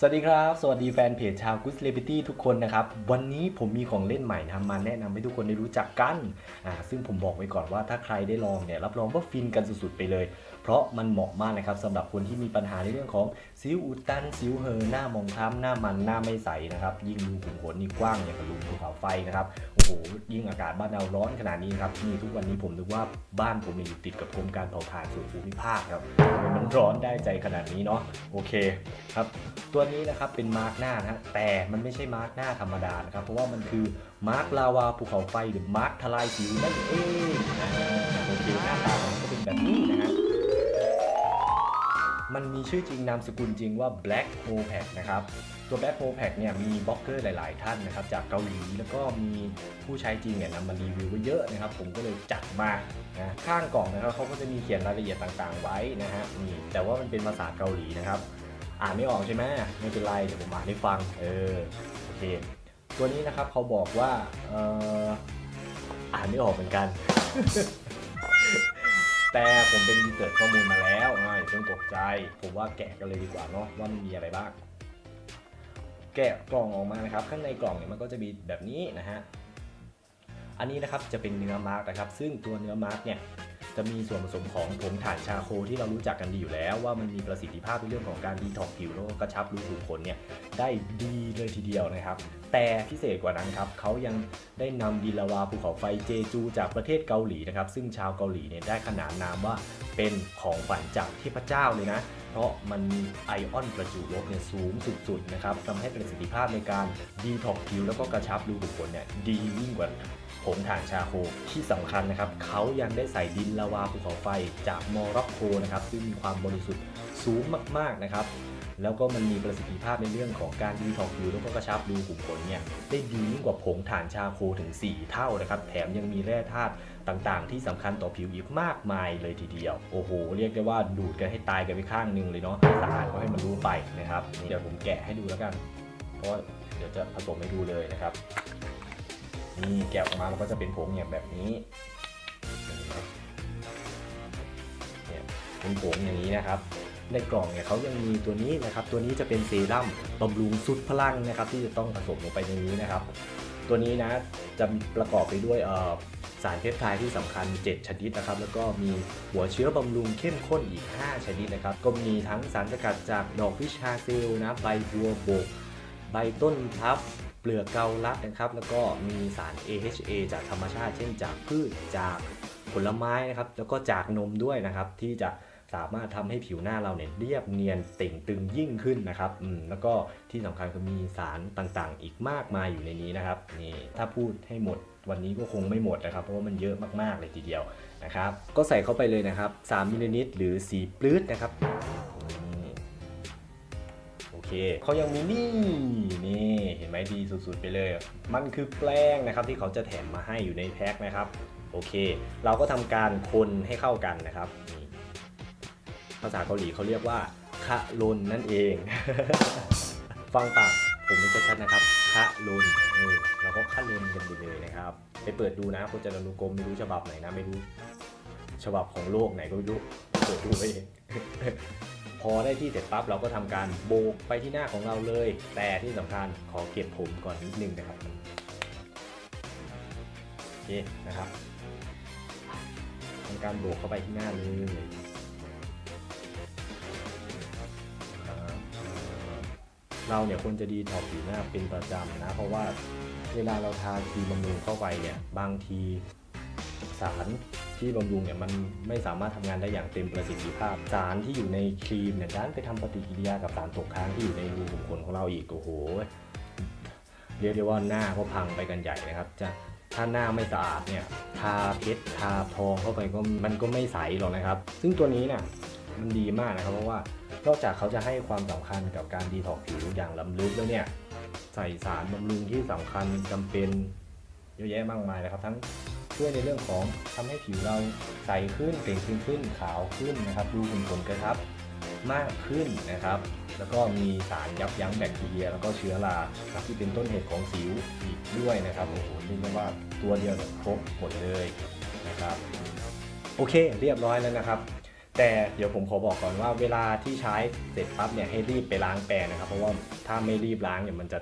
สวัสดีครับ สวัสดีแฟนเพจชาวกุศลิฟิทีทุกคนนะครับ วันนี้ผมมีของเล่นใหม่นะมาแนะนำให้ทุกคนได้รู้จักกันอ่าซึ่งผมบอกไว้ก่อนว่าถ้าใครได้ลองเนี่ยรับรองว่าฟินกันสุดๆไปเลย เพราะมันเหมาะมากนะครับสำหรับคนที่มีปัญหาในเรื่องของสิวอุดตันสิวเหอหน้ามองคล้ำหน้ามันหน้าไม่ใสนะครับยิ่งรูขุมขนนี่กว้างอย่างกับรูภูเขาไฟนะครับโอ้โหยิ่งอากาศบ้านเราร้อนขนาดนี้ครับนี่ทุกวันนี้ผมนึกว่าบ้านผมเนี่ยอยู่ติดกับกรมการเผาผลาญส่วนภูมิภาคครับมันร้อนได้ใจขนาดนี้เนาะโอเคครับตัวนี้นะครับเป็นมาร์กหน้านะฮะแต่มันไม่ใช่มาร์กหน้าธรรมดานะครับเพราะว่ามันคือมาร์กลาวาภูเขาไฟหรือมาร์กทลายสิวนั่นเองโอเคหน้าตาของมันก็เป็นแบบนี้นะ มันมีชื่อจริงนามสกุลจริงว่า Black h o p a c นะครับ ตัว Black h o p a c เนี่ยมีบล็อกเกอร์หลาย ๆ ท่านนะครับ จากเกาหลีแล้วก็มีผู้ใช้จริงเนี่ยนำมารีวิวไว้เยอะนะครับ ผมก็เลยจัดมานะข้างกล่องนะครับเขาก็จะมีเขียนรายละเอียดต่าง ๆ ไว้นะฮะนี่แต่ว่ามันเป็นภาษาเกาหลีนะครับ อ่านไม่ออกใช่ไหมไม่เป็นไรเดี๋ยวผมอ่านให้ฟังเออโอเค ตัวนี้นะครับเขาบอกว่าเอ่ออ่านไม่ออกเหมือนกัน แต่ผมเป็นรีเสิร์ชข้อมูลมาแล้วอ่าอย่าเพิ่งตกใจ ผมว่าแกะกันเลยดีกว่าเนาะว่ามันมีอะไรบ้าง แกะกล่องออกมานะครับ ข้างในกล่องเนี่ยมันก็จะมีแบบนี้นะฮะ อันนี้นะครับจะเป็นเนื้อมาร์กนะครับ ซึ่งตัวเนื้อมาร์กเนี่ย จะมีส่วนผสมของผงถ่านชาโคที่เรารู้จักกันดีอยู่แล้ว ว่ามันมีประสิทธิภาพในเรื่องของการดีท็อกผิวแล้วก็กระชับรูขุมขนเนี่ยได้ดีเลยทีเดียวนะครับ แต่พิเศษกว่านั้นครับเขายังได้นำดินลาวาภูเขาไฟเจจูจากประเทศเกาหลีนะครับซึ่งชาวเกาหลีเนี่ยได้ขนานนามว่าเป็นของขวัญจากเทพเจ้าเลยนะ ราะมันมีไอออนประจุลบเนี่ยสูงสุดๆนะครับทำให้ประสิทธิภาพในการดีท็อกซ์ผิวแล้วก็กระชับรูขุมขนเนี่ยดียิ่งกว่าผงถ่านชาโคที่สำคัญนะครับเขายังได้ใส่ดินลาวาภูเขาไฟจากโมร็อกโกนะครับซึ่งมีความบริสุทธิ์สูงมากๆนะครับ แล้วก็มันมีประสิทธิภาพในเรื่องของการดีท็อกซ์ผิวแล้วก็กระชับรูขุมขนเนี่ยได้ดียิ่งกว่าผงถ่านชาโคถึง 4 เท่านะครับ แถมยังมีแร่ธาตุต่างๆ ที่สำคัญต่อผิวอีกมากมายเลยทีเดียว โอ้โห เรียกได้ว่าดูดกันให้ตายกันไปข้างหนึงเลยเนาะสะอาดก็ให้มันรู้ไปนะครับ เดี๋ยวผมแกะให้ดูแล้วกัน เพราะเดี๋ยวจะผสมให้ดูเลยนะครับ นี่แกะออกมามันก็จะเป็นผงอย่างแบบนี้เนี่ยเป็นผงอย่างนี้นะครับ ในกล่องเนี่ยเขายังมีตัวนี้นะครับ ตัวนี้จะเป็นเซรั่มบำรุงสุดพลังนะครับ ที่จะต้องผสมลงไปในนี้นะครับ ตัวนี้นะจะประกอบไปด้วยสารเพปไทด์ที่สำคัญ 7 ชนิดนะครับ แล้วก็มีหัวเชื้อบำรุงเข้มข้นอีก 5 ชนิดนะครับ ก็มีทั้งสารสกัดจากดอกวิชาเซลนะใบบัวบก ใบต้นทับเปลือกเกาลัดนะครับ แล้วก็มีสาร AHA จากธรรมชาติ เช่นจากพืชจากผลไม้นะครับ แล้วก็จากนมด้วยนะครับที่จะ สามารถทำให้ผิวหน้าเราเนี่ยเรียบเนียนเต่งตึงยิ่งขึ้นนะครับอืมแล้วก็ที่สำคัญคือมีสารต่างๆ อีกมากมายอยู่ในนี้นะครับนี่ถ้าพูดให้หมดวันนี้ก็คงไม่หมดนะครับ เพราะว่ามันเยอะมากๆเลยทีเดียวนะครับ ก็ใส่เข้าไปเลยนะครับ 3 มิลลิลิตรหรือ4ปลื้ดนะครับนี่โอเคเขายังมีนี่นี่เห็นไหมดีสุดๆไปเลย มันคือแป้งนะครับที่เขาจะแถมมาให้อยู่ในแพ็คนะครับ โอเค เราก็ทำการคนให้เข้ากันนะครับนี่ ภาษาเกาหลีเขาเรียกว่าคะลนนั่นเอง ฟังปากผมเป็นชัดๆนะครับคะลนเออเราก็คะลนกันไปเลยนะครับ ไปเปิดดูนะพจนานุกรมไม่รู้ฉบับไหนนะไม่รู้ฉบับของโลกไหนก็ไม่รู้เปิดดูไปเองพอได้ที่เสร็จปั๊บเราก็ทำการโบกไปที่หน้าของเราเลย แต่ที่สำคัญขอเก็บผมก่อนนิดนึงนะครับโอเคนะครับทำการโบกเข้าไปที่หน้าเลย เราเนี่ยควรจะดีท็อกผิวหน้าเป็นประจำนะ เพราะว่าเวลาเราทาครีมบำรุงเข้าไปเนี่ยบางทีสารที่บำรุงเนี่ยมันไม่สามารถทำงานได้อย่างเต็มประสิทธิภาพ สารที่อยู่ในครีมเนี่ยด้านไปทำปฏิกิริยากับสารตกค้างที่อยู่ในรูขุมขนของเราอีกโอ้โหเรียกได้ว่าหน้าก็พังไปกันใหญ่นะครับจะถ้าหน้าไม่สะอาดเนี่ยทาเพชรทาทองเข้าไปก็มันก็ไม่ใสหรอกนะครับ ซึ่งตัวนี้เนี่ย มันดีมากนะครับเพราะว่านอกจากเขาจะให้ความสำคัญกับการดีท็อกซ์ผิวอย่างล้ำลึกแล้วเนี่ยใส่สารบำรุงที่สำคัญจำเป็นเยอะแยะมากมายนะครับ ทั้งช่วยในเรื่องของทำให้ผิวเราใสขึ้นเปล่งปลั่งขึ้นขาวขึ้นนะครับดูขุ่นขนกระชับมากขึ้นนะครับ แล้วก็มีสารยับยั้งแบคทีเรีย แล้วก็เชื้อราที่เป็นต้นเหตุของสิวอีกด้วยนะครับโอ้โหเรียกว่าตัวเดียวครบหมดเลยนะครับโอเค เรียบร้อยแล้วนะครับ แต่เดี๋ยวผมขอบอกก่อนว่าเวลาที่ใช้เสร็จปั๊บเนี่ยให้รีบไปล้างแปรงนะครับ เพราะว่าถ้าไม่รีบล้างเนี่ยมันจะ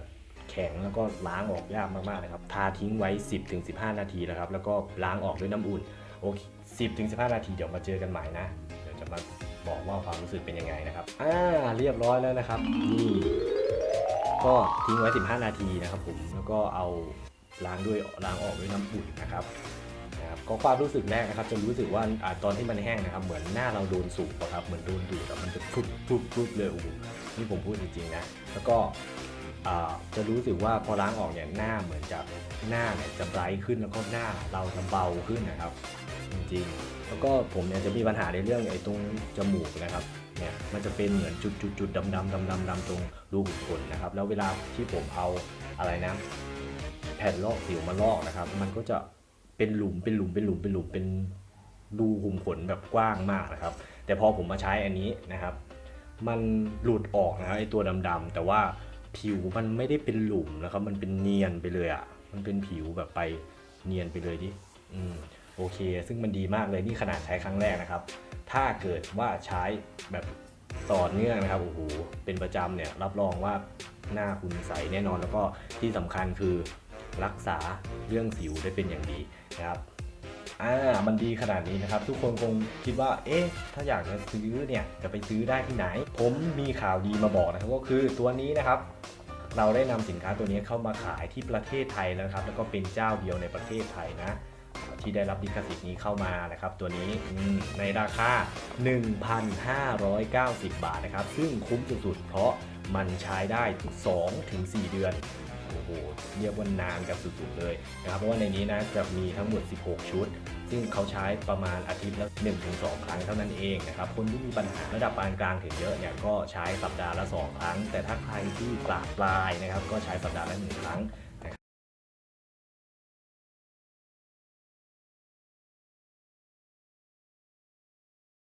แข็งแล้วก็ล้างออกยากมากๆนะครับ ทาทิ้งไว้ 10-15 นาทีนะครับ แล้วก็ล้างออกด้วยน้ำอุ่น โอเค10-15 นาทีเดี๋ยวมาเจอกันใหม่นะ เดี๋ยวจะมาบอกว่าความรู้สึกเป็นยังไงนะครับ อ่า เรียบร้อยแล้วนะครับ นี่ ก็ทิ้งไว้ 15 นาทีนะครับผม แล้วก็เอาล้างด้วยล้างออกด้วยน้ำอุ่นนะครับ นะครับก็ความรู้สึกแรกนะครับจะรู้สึกว่าอตอนที่มันแห้งนะครับ เหมือนหน้าเราโดนสูบอะครับเหมือนโดนดูดอะมันจะพุบพุบพุบเลยโอ้โหนี่ผมพูดจริงๆนะแล้วก็จะรู้สึกว่าพอล้างออกเนี่ยหน้าเหมือนจะหน้าเนี่ยจะไบรท์ขึ้นแล้วก็หน้าเราจะเบาขึ้นนะครับ จริงๆ แล้วก็ผมเนี่ยจะมีปัญหาในเรื่องไอ้ตรงจมูกนะครับเนี่ยมันจะเป็นเหมือนจุดจุดจุดดำดำดำดำดำตรงรูขุมขนนะครับ แล้วเวลาที่ผมเอาอะไรนะแผ่นลอกสิวมาลอกนะครับ มันก็จะ เป็นหลุมเป็นหลุมเป็นหลุมเป็นหลุมเป็นรูขุมขนแบบกว้างมากนะครับ แต่พอผมมาใช้อันนี้นะครับ มันหลุดออกนะครับไอตัวดำๆแต่ว่าผิวมันไม่ได้เป็นหลุมนะครับ มันเป็นเนียนไปเลยอะ่ะ มันเป็นผิวแบบไปเนียนไปเลยดิอืมโอเค ซึ่งมันดีมากเลยนี่ขนาดใช้ครั้งแรกนะครับ ถ้าเกิดว่าใช้แบบต่อเนื่องนะครับโอ้โหเป็นประจำเนี่ยรับรองว่าหน้าคุณใสแน่นอนแล้วก็ที่สำคัญคือ รักษาเรื่องสิวได้เป็นอย่างดีนะครับอ่ามันดีขนาดนี้นะครับ ทุกคนคงคิดว่า เอ๊ะ ถ้าอยากจะซื้อเนี่ยจะไปซื้อได้ที่ไหน ผมมีข่าวดีมาบอกนะครับก็คือตัวนี้นะครับเราได้นำสินค้าตัวนี้เข้ามาขายที่ประเทศไทยแล้วครับ แล้วก็เป็นเจ้าเดียวในประเทศไทยนะ ที่ได้รับลิขสิทธิ์นี้เข้ามานะครับ ตัวนี้ในราคา 1,590 บาทนะครับ ซึ่งคุ้มสุดๆ เพราะมันใช้ได้ 2-4 เดือน โอ้โหเรียกว่านานกับสุดๆเลยนะครับเพราะว่าในนี้นะจะมีทั้งหมด 16 ชุด ซึ่งเขาใช้ประมาณอาทิตย์ละ1-2 ครั้งเท่านั้นเองนะครับคนที่มีปัญหาระดับปานกลางถึงเยอะเนี่ยก็ใช้สัปดาห์ละ 2 ครั้ง แต่ถ้าใครที่ปลาปลายนะครับก็ใช้สัปดาห์ละ1ครั้ง